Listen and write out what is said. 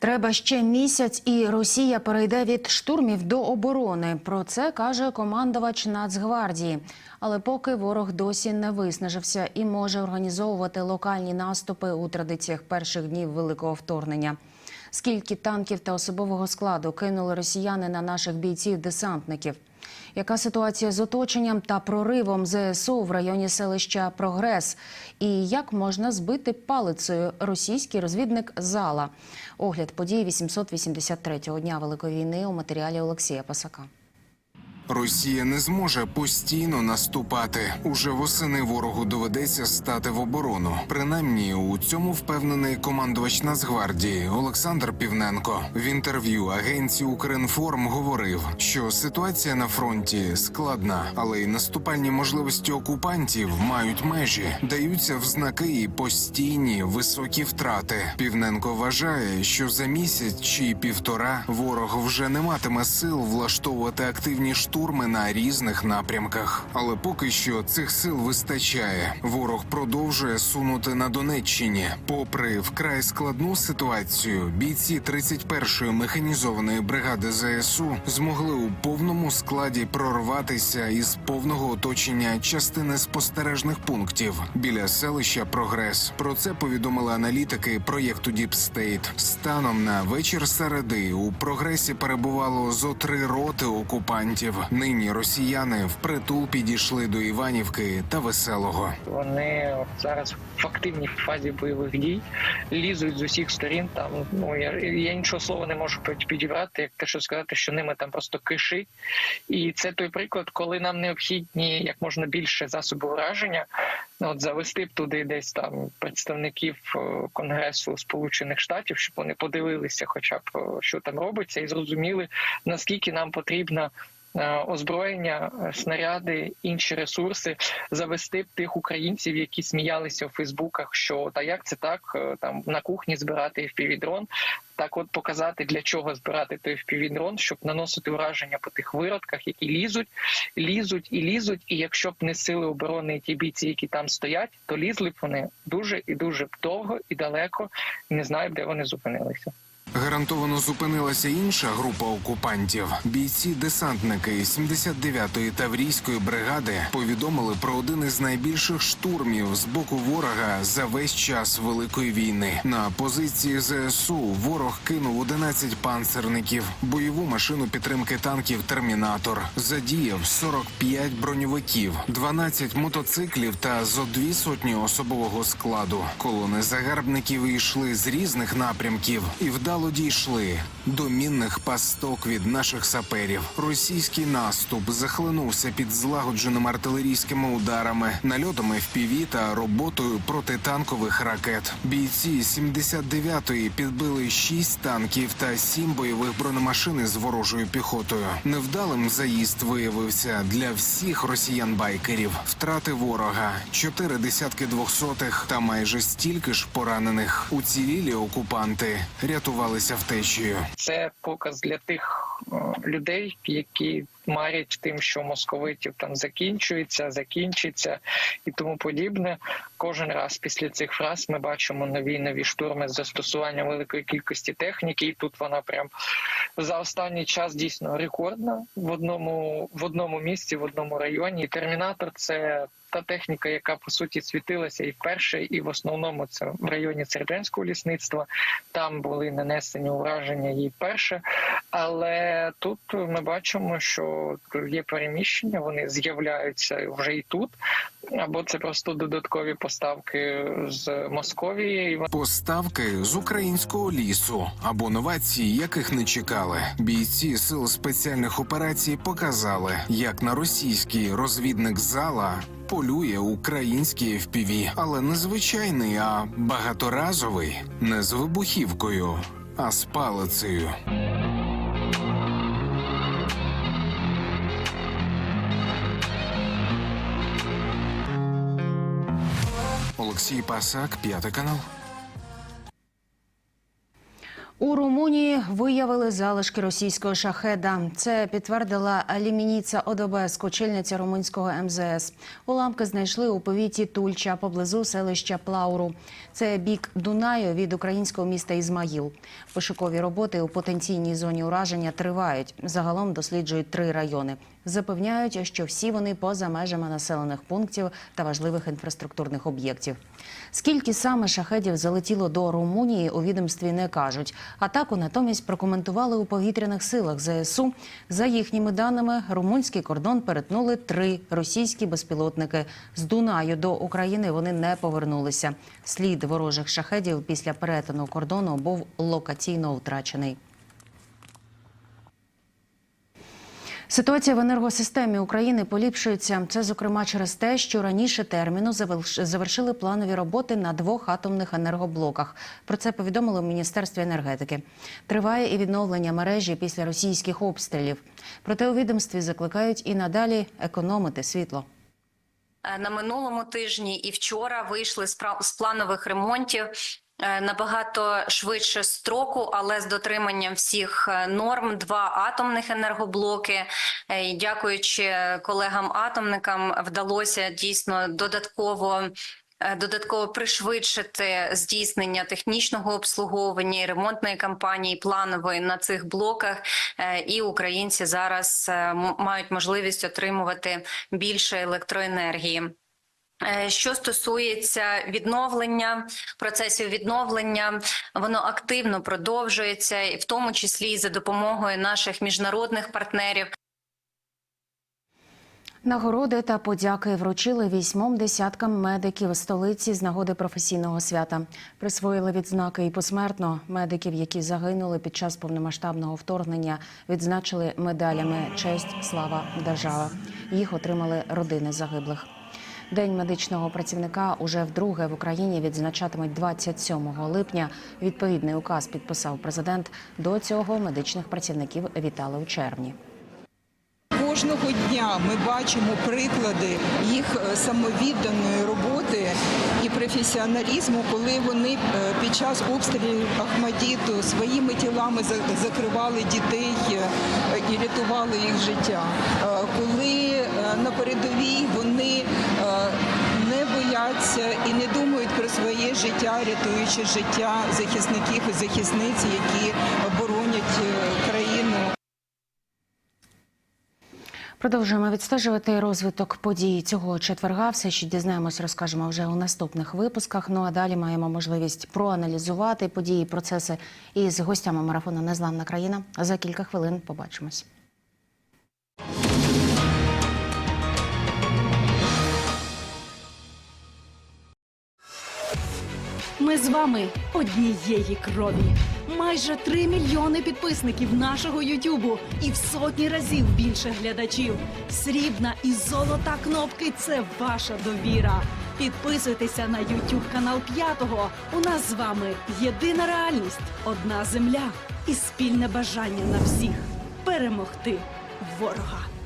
Треба ще місяць, і Росія перейде від штурмів до оборони. Про це каже командувач Нацгвардії. Але поки ворог досі не виснажився і може організовувати локальні наступи у традиціях перших днів великого вторгнення. Скільки танків та особового складу кинули росіяни на наших бійців-десантників? Яка ситуація з оточенням та проривом ЗСУ в районі селища Прогрес? І як можна збити палицею російський розвідник Зала? Огляд подій 883-го дня Великої війни у матеріалі Олексія Пасака. Росія не зможе постійно наступати. Уже восени ворогу доведеться стати в оборону. Принаймні у цьому впевнений командувач Нацгвардії Олександр Півненко. В інтерв'ю агенції Укрінформ говорив, що ситуація на фронті складна, але й наступальні можливості окупантів мають межі, даються в знаки і постійні високі втрати. Півненко вважає, що за місяць чи півтора ворог вже не матиме сил влаштовувати активні штурми на різних напрямках. Але поки що цих сил вистачає. Ворог продовжує сунути на Донеччині. Попри вкрай складну ситуацію, бійці 31-ї механізованої бригади ЗСУ змогли у повному складі прорватися із повного оточення частини спостережних пунктів біля селища Прогрес. Про це повідомили аналітики проєкту State. Станом на вечір середи у прогресі перебувало зо три роти окупантів. Нині росіяни впритул підійшли до Іванівки та Веселого. Вони зараз в активній фазі бойових дій лізуть з усіх сторін. Там ну я, я іншого слова не можу під- підібрати, як те, що сказати, що ними там просто кишить. І це той приклад, коли нам необхідні як можна більше засобів ураження. Ну, От завести б туди десь там представників е, Конгресу Сполучених Штатів, щоб вони подивилися, хоча б е, що там робиться, і зрозуміли наскільки нам потрібна озброєння, е, снаряди, інші ресурси, завести б тих українців, які сміялися у Фейсбуках, що та як це так, е, там на кухні збирати FPV-дрон, так от показати для чого збирати той FPV-дрон, щоб наносити ураження по тих виродках, які лізуть, лізуть і лізуть. І якщо б не сили оборони і ті бійці, які там стоять, то лізли б вони дуже і дуже довго і далеко. Не знаю, де вони зупинилися. Гарантовано зупинилася інша група окупантів. Бійці-десантники 79-ї таврійської бригади повідомили про один із найбільших штурмів з боку ворога за весь час великої війни. На позиції ЗСУ ворог кинув 11 панцерників, бойову машину підтримки танків Термінатор, задіяв 45 броньовиків, 12 мотоциклів та зо дві сотні особового складу. Колони загарбників йшли з різних напрямків і вдало дійшли до мінних пасток від наших саперів. Російський наступ захлинувся під злагодженими артилерійськими ударами, нальотами FPV та роботою протитанкових ракет. Бійці 79-ї підбили 6 танків та 7 бойових бронемашин із ворожою піхотою. Невдалим заїзд виявився для всіх росіян-байкерів. Втрати ворога, чотири десятки двохсотих та майже стільки ж поранених. Уцілілі окупанти рятувалися втечею. Це показ для тих людей, які марять тим, що московитів там закінчується, закінчиться і тому подібне. Кожен раз після цих фраз ми бачимо нові нові штурми з застосуванням великої кількості техніки, і тут вона прям за останній час дійсно рекордна в одному в одному місці, в одному районі. І термінатор це. Та техніка, яка по суті світилася і вперше, і в основному це в районі Серденського лісництва. Там були нанесені ураження їй перше, але тут ми бачимо, що є переміщення, вони з'являються вже і тут, або це просто додаткові поставки з Московії. І Поставки з українського лісу або новації, яких не чекали. Бійці сил спеціальних операцій показали, як на російський розвідник зала полює український FPV. але не звичайний, а багаторазовий, не з вибухівкою, а з палицею. Олексій Пасак, п'ятий канал. У Румунії виявили залишки російського шахеда. Це підтвердила Лімініца ОДБС, очільниця румунського МЗС. Уламки знайшли у повіті Тульча поблизу селища Плауру. Це бік Дунаю від українського міста Ізмаїл. Пошукові роботи у потенційній зоні ураження тривають. Загалом досліджують три райони. Запевняють, що всі вони поза межами населених пунктів та важливих інфраструктурних об'єктів. Скільки саме шахедів залетіло до Румунії, у відомстві не кажуть. Атаку натомість прокоментували у повітряних силах ЗСУ. За їхніми даними, румунський кордон перетнули три російські безпілотники. З Дунаю до України вони не повернулися. Слід ворожих шахедів після перетину кордону був локаційно втрачений. Ситуація в енергосистемі України поліпшується. Це зокрема через те, що раніше терміну заверш- завершили планові роботи на двох атомних енергоблоках. Про це повідомили в міністерстві енергетики. Триває і відновлення мережі після російських обстрілів. Проте у відомстві закликають і надалі економити світло. Е, на минулому тижні і вчора вийшли з планових ремонтів. Е, Набагато швидше строку, але з дотриманням всіх е, норм. Два атомних енергоблоки. Е, Дякуючи колегам-атомникам, вдалося дійсно додатково додатково пришвидшити здійснення технічного обслуговування і ремонтної кампанії планової на цих блоках. І українці зараз мають можливість отримувати більше електроенергії. Е, Що стосується відновлення процесів відновлення, воно активно продовжується, і в тому числі і за допомогою наших міжнародних партнерів. Нагороди та подяки вручили вісьмом десяткам медиків столиці з нагоди професійного свята. Присвоїли відзнаки і посмертно медиків, які загинули під час повномасштабного вторгнення, відзначили медалями честь, слава, держава. Їх отримали родини загиблих. День медичного працівника уже вдруге в Україні відзначатимуть 27 липня. Відповідний указ підписав президент. До цього медичних працівників вітали у червні. Кожного дня ми бачимо приклади їх е, самовідданої роботи і професіоналізму, коли вони е, під час обстрілів Ахмадіту своїми тілами закривали дітей е, і рятували їх життя. Коли на передовій вони життя, рятуючи життя захисників і захисниць, які боронять е, країну. Продовжуємо відстежувати розвиток подій цього четверга. Все, що дізнаємось, розкажемо вже у наступних випусках. Ну а далі маємо можливість проаналізувати події, процеси із гостями марафону Незламна країна. За кілька хвилин побачимось. Ми з вами однієї крові. Майже 3 мільйони підписників нашого Ютубу і в сотні разів більше глядачів. Срібна і золота кнопки це ваша довіра. Підписуйтеся на Ютуб канал П'ятого. У нас з вами єдина реальність, одна земля і спільне бажання на всіх перемогти ворога.